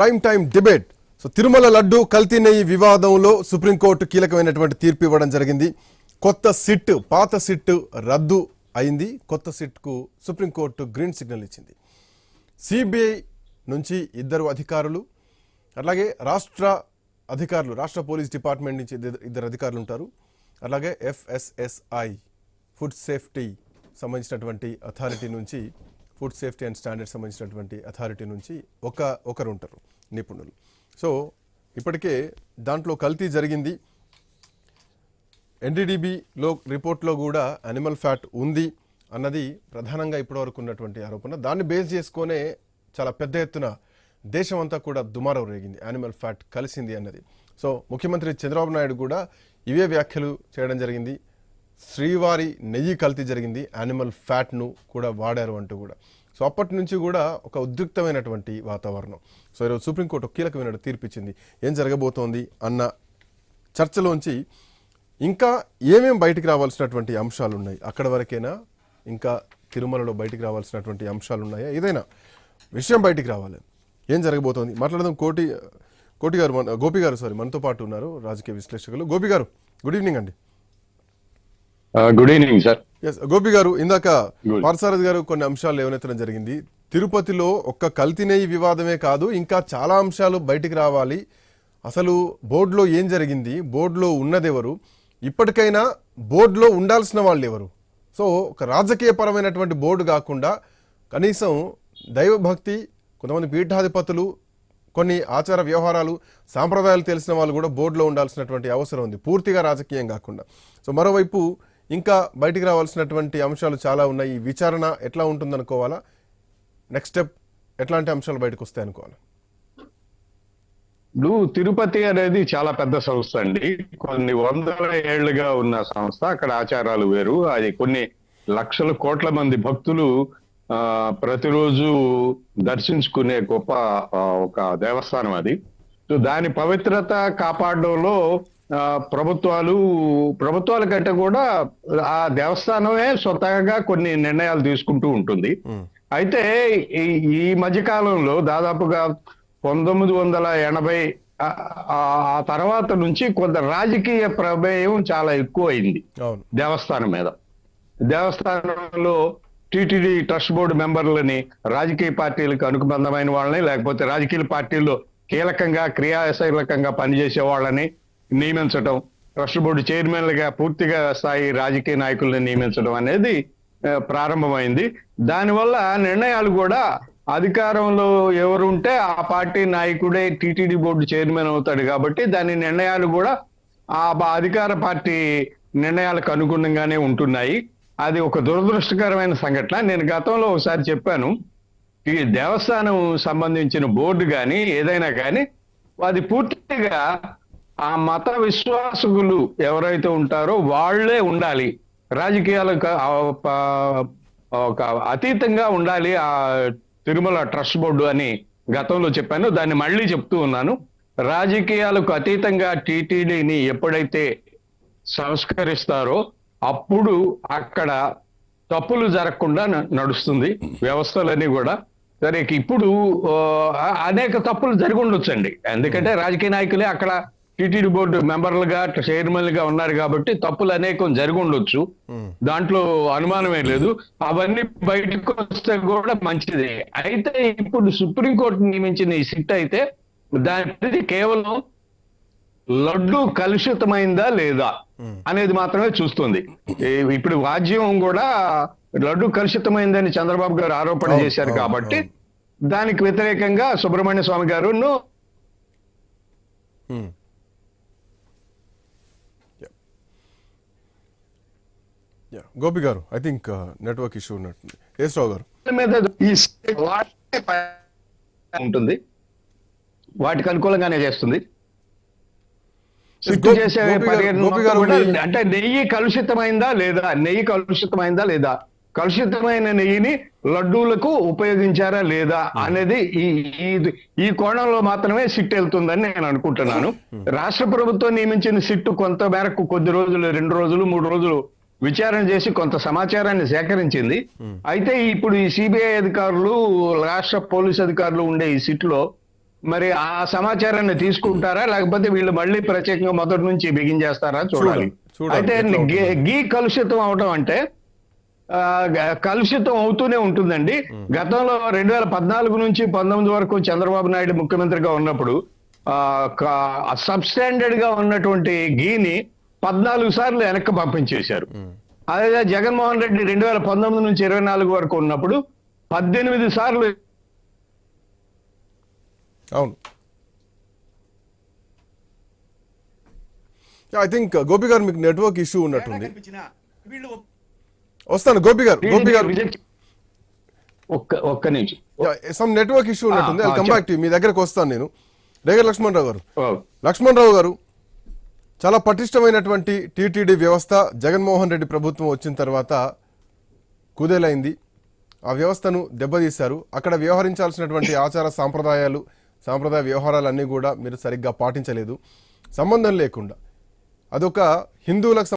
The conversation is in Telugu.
Prime time debate. So Tirumala laddu కల్తీ నెయ్యి వివాదంలో సుప్రీంకోర్టు కీలకమైనటువంటి తీర్పు ఇవ్వడం జరిగింది. కొత్త సిట్ పాత సిట్ రద్దు అయింది. కొత్త సిట్కు సుప్రీంకోర్టు గ్రీన్ సిగ్నల్ ఇచ్చింది. సిబిఐ నుంచి ఇద్దరు అధికారులు అలాగే రాష్ట్ర అధికారులు రాష్ట్ర పోలీస్ డిపార్ట్మెంట్ నుంచి ఇద్దరు- ఇద్దరు అధికారులు ఉంటారు. అలాగే ఎఫ్ఎస్ఎస్ఐ ఫుడ్ సేఫ్టీ సంబంధించినటువంటి అథారిటీ నుంచి ఫుడ్ సేఫ్టీ అండ్ స్టాండర్డ్ సంబంధించినటువంటి అథారిటీ నుంచి ఒక ఒకరు ఉంటారు. నిపుణులు. సో ఇప్పటికే దాంట్లో కల్తీ జరిగింది. ఎన్డీడీబీలో రిపోర్ట్లో కూడా అనిమల్ ఫ్యాట్ ఉంది అన్నది ప్రధానంగా ఇప్పటివరకు ఉన్నటువంటి ఆరోపణ. దాన్ని బేస్ చేసుకొనే చాలా పెద్ద ఎత్తున దేశం అంతా కూడా దుమారం రేగింది. యానిమల్ ఫ్యాట్ కలిసింది అన్నది. సో ముఖ్యమంత్రి చంద్రబాబు నాయుడు కూడా ఇవే వ్యాఖ్యలు చేయడం జరిగింది. శ్రీవారి నెయ్యి కల్తీ జరిగింది. యానిమల్ ఫ్యాట్ను కూడా వాడారు అంటూ కూడా. సో అప్పటి నుంచి కూడా ఒక ఉద్రిక్తమైనటువంటి వాతావరణం. సో ఈరోజు సుప్రీంకోర్టు కీలకమైన తీర్పిచ్చింది. ఏం జరగబోతోంది అన్న చర్చలోంచి ఇంకా ఏమేం బయటికి రావాల్సినటువంటి అంశాలు ఉన్నాయి అక్కడ వరకేనా? ఇంకా తిరుమలలో బయటికి రావాల్సినటువంటి అంశాలు ఉన్నాయా ఏదైనా విషయం బయటికి రావాలి. ఏం జరగబోతోంది? మాట్లాడదాం. కోటి కోటి గారు మన- గోపి గారు సారీ మనతో పాటు ఉన్నారు రాజకీయ విశ్లేషకులు. గోపి గారు గుడ్ ఈవినింగ్ అండి. Good evening sir. Yes Gopi గారు ఇందాక. పార్థసారథి గారు కొన్ని అంశాలు లేవనెత్తడం జరిగింది. తిరుపతిలో ఒక్క కల్తీనేయి వివాదమే కాదు ఇంకా చాలా అంశాలు బయటికి రావాలి. అసలు బోర్డులో ఏం జరిగింది? బోర్డులో ఉన్నదెవరు? ఇప్పటికైనా బోర్డులో ఉండాల్సిన వాళ్ళు ఎవరు సో ఒక రాజకీయపరమైనటువంటి బోర్డు కాకుండా కనీసం దైవభక్తి కొంతమంది పీఠాధిపతులు కొన్ని ఆచార వ్యవహారాలు సాంప్రదాయాలు తెలిసిన వాళ్ళు కూడా బోర్డులో ఉండాల్సినటువంటి అవసరం ఉంది పూర్తిగా రాజకీయం కాకుండా. సో మరోవైపు ఇంకా బయటికి రావాల్సినటువంటి అంశాలు చాలా ఉన్నాయి. ఈ విచారణ ఎట్లా ఉంటుందనుకోవాలా నెక్స్ట్ స్టెప్ ఎట్లాంటి అంశాలు బయటకు వస్తాయి అనుకోవాలి? ఇప్పుడు తిరుపతి అనేది చాలా పెద్ద సంస్థ అండి. కొన్ని వందల ఏళ్ళుగా ఉన్న సంస్థ. అక్కడ ఆచారాలు వేరు. అది కొన్ని లక్షల కోట్ల మంది భక్తులు ఆ ప్రతిరోజు దర్శించుకునే గొప్ప ఒక దేవస్థానం అది. సో దాని పవిత్రత కాపాడడంలో ప్రభుత్వాలు ప్రభుత్వాల కంటే కూడా ఆ దేవస్థానమే స్వతహాగా కొన్ని నిర్ణయాలు తీసుకుంటూ ఉంటుంది. అయితే ఈ మధ్య కాలంలో దాదాపుగా పంతొమ్మిది వందల ఎనభై ఆ- తర్వాత నుంచి కొంత రాజకీయ ప్రమేయం చాలా ఎక్కువ అయింది దేవస్థానం మీద. దేవస్థానంలో టిటిడి ట్రస్ట్ బోర్డు మెంబర్లని రాజకీయ పార్టీలకు అనుబంధమైన వాళ్ళని లేకపోతే రాజకీయ పార్టీల్లో కీలకంగా క్రియాశీలకంగా పనిచేసే వాళ్ళని నియమించడం ట్రస్ట్ బోర్డు చైర్మన్లుగా పూర్తిగా స్థాయి రాజకీయ నాయకుల్ని నియమించడం అనేది ప్రారంభమైంది. దానివల్ల నిర్ణయాలు కూడా అధికారంలో ఎవరు ఉంటే ఆ పార్టీ నాయకుడే టిటిడి బోర్డు చైర్మన్ అవుతాడు కాబట్టి దాని నిర్ణయాలు కూడా ఆ అధికార పార్టీ నిర్ణయాలకు అనుగుణంగానే ఉంటున్నాయి. అది ఒక దురదృష్టకరమైన సంఘటన. నేను గతంలో ఒకసారి చెప్పాను ఈ దేవస్థానం సంబంధించిన బోర్డు కానీ ఏదైనా కానీ అది పూర్తిగా ఆ మత విశ్వాసకులు ఎవరైతే ఉంటారో వాళ్ళే ఉండాలి. రాజకీయాలకు ఒక అతీతంగా ఉండాలి ఆ తిరుమల ట్రస్ట్ బోర్డు అని గతంలో చెప్పాను. దాన్ని మళ్ళీ చెప్తూ ఉన్నాను. రాజకీయాలకు అతీతంగా టీటీడీని ఎప్పుడైతే సంస్కరిస్తారో అప్పుడు అక్కడ తప్పులు జరగకుండా న- నడుస్తుంది. వ్యవస్థలన్నీ కూడా. సరే ఇప్పుడు అనేక తప్పులు జరిగి ఉండొచ్చండి. ఎందుకంటే రాజకీయ నాయకులే అక్కడ టీటీడీ బోర్డు మెంబర్లుగా చైర్మన్లుగా ఉన్నారు కాబట్టి తప్పులు అనేకం జరిగి ఉండొచ్చు. దాంట్లో అనుమానమే లేదు. అవన్నీ బయటకు వస్తే కూడా మంచిదే. అయితే ఇప్పుడు సుప్రీంకోర్టు నియమించిన ఈ సిట్ అయితే దాని కేవలం లడ్డు కలుషితమైందా లేదా అనేది మాత్రమే చూస్తుంది. ఇప్పుడు వాద్యం కూడా లడ్డు కలుషితమైందని చంద్రబాబు గారు ఆరోపణ చేశారు కాబట్టి. దానికి వ్యతిరేకంగా సుబ్రహ్మణ్య స్వామి గారు గోపి గారు ఐ థింక్ నెట్వర్క్ ఇష్యూ ఉన్నట్టుంది. గారు? ఉంటుంది. వాటికి అనుకూలంగానే చేస్తుంది. అంటే నెయ్యి కలుషితమైందా లేదా? నెయ్యి కలుషితమైందా లేదా? కలుషితమైన నెయ్యిని లడ్డూలకు ఉపయోగించారా లేదా అనేది ఈ ఈ- ఈ కోణంలో మాత్రమే సిట్ వెళ్తుందని నేను అనుకుంటున్నాను. రాష్ట్ర ప్రభుత్వం నియమించిన సిట్టు కొంత మేరకు కొద్ది రోజులు రెండు రోజులు మూడు రోజులు విచారణ చేసి కొంత సమాచారాన్ని సేకరించింది. అయితే ఇప్పుడు ఈ సిబిఐ అధికారులు రాష్ట్ర పోలీస్ అధికారులు ఉండే ఈ సిట్లో మరి ఆ సమాచారాన్ని తీసుకుంటారా? లేకపోతే వీళ్ళు మళ్ళీ ప్రత్యేకంగా మొదటి నుంచి బిగించేస్తారా? చూడాలి. అయితే? గే- కలుషితం అవడం అంటే కలుషితం అవుతూనే ఉంటుందండి. గతంలో రెండు వేల పద్నాలుగు నుంచి పంతొమ్మిది వరకు చంద్రబాబు నాయుడు ముఖ్యమంత్రిగా ఉన్నప్పుడు సబ్స్టాండర్డ్గా ఉన్నటువంటి గీని పద్నాలుగు సార్లు వెనక్కి పంపించేశారు. అదే జగన్మోహన్ రెడ్డి రెండు వేల పంతొమ్మిది నుంచి ఇరవై నాలుగు వరకు ఉన్నప్పుడు పద్దెనిమిది సార్లు అవును. ఐ థింక్ గోపి గారు మీకు నెట్వర్క్ ఇష్యూ ఉన్నట్టుంది. వస్తాను గోపి గారు గోపి గారు. ఒక్క ఒక్క నిమిషం. సమ్ నెట్వర్క్ ఇష్యూ ఉన్నట్టుంది. కమ్ చెప్ప- బ్యాక్ టు మీ దగ్గరకు వస్తాను నేను. రేగర్ లక్ష్మణరావు గారు. లక్ష్మణరావు గారు చాలా పటిష్టమైనటువంటి టీటీడీ వ్యవస్థ జగన్మోహన్ రెడ్డి ప్రభుత్వం వచ్చిన తర్వాత కుదేలైంది. ఆ వ్యవస్థను దెబ్బతీశారు. అక్కడ వ్యవహరించాల్సినటువంటి ఆచార సాంప్రదాయాలు సాంప్రదాయ వ్యవహారాలన్నీ కూడా మీరు సరిగ్గా పాటించలేదు. సంబంధం లేకుండా. అదొక హిందువులకు